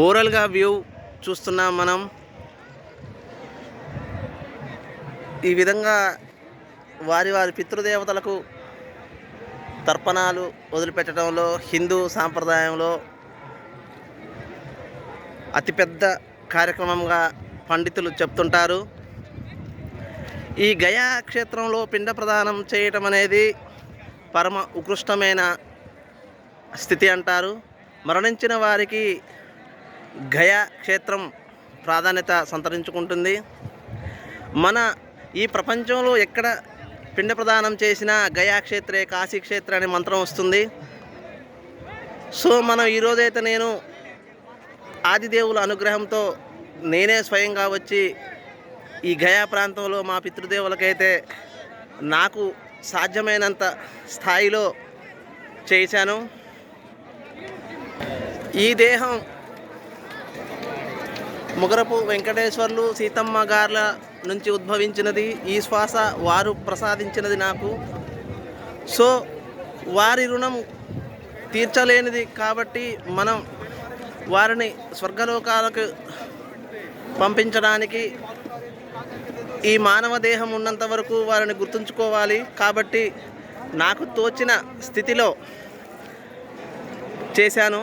ఓవరాల్గా వ్యూ చూస్తున్నాం మనం. ఈ విధంగా వారి వారి పితృదేవతలకు తర్పణాలు వదిలిపెట్టడంలో హిందూ సాంప్రదాయంలో అతిపెద్ద కార్యక్రమంగా పండితులు చెప్తుంటారు. ఈ గయా క్షేత్రంలో పిండ ప్రదానం చేయటం అనేది పరమ ఉకృష్టమైన స్థితి అంటారు. మరణించిన వారికి గయా క్షేత్రం ప్రాధాన్యత సంతరించుకుంటుంది. మన ఈ ప్రపంచంలో ఎక్కడ పిండ ప్రదానం చేసినా గయా క్షేత్రే కాశీ క్షేత్ర అనే మంత్రం వస్తుంది. సో మనం ఈరోజైతే నేను ఆదిదేవుల అనుగ్రహంతో నేనే స్వయంగా వచ్చి ఈ గయా ప్రాంతంలో మా పితృదేవులకైతే నాకు సాధ్యమైనంత స్థాయిలో చేశాను. ఈ దేహం ముగరపు వెంకటేశ్వర్లు సీతమ్మ గార్ల నుంచి ఉద్భవించినది ఈ శ్వాస వారు ప్రసాదించినది నాకు. సో వారి రుణం తీర్చలేనిది కాబట్టి మనం వారిని స్వర్గలోకాలకు పంపించడానికి ఈ మానవ దేహం ఉన్నంత వరకు వారిని గుర్తుంచుకోవాలి. కాబట్టి నాకు తోచిన స్థితిలో చేశాను.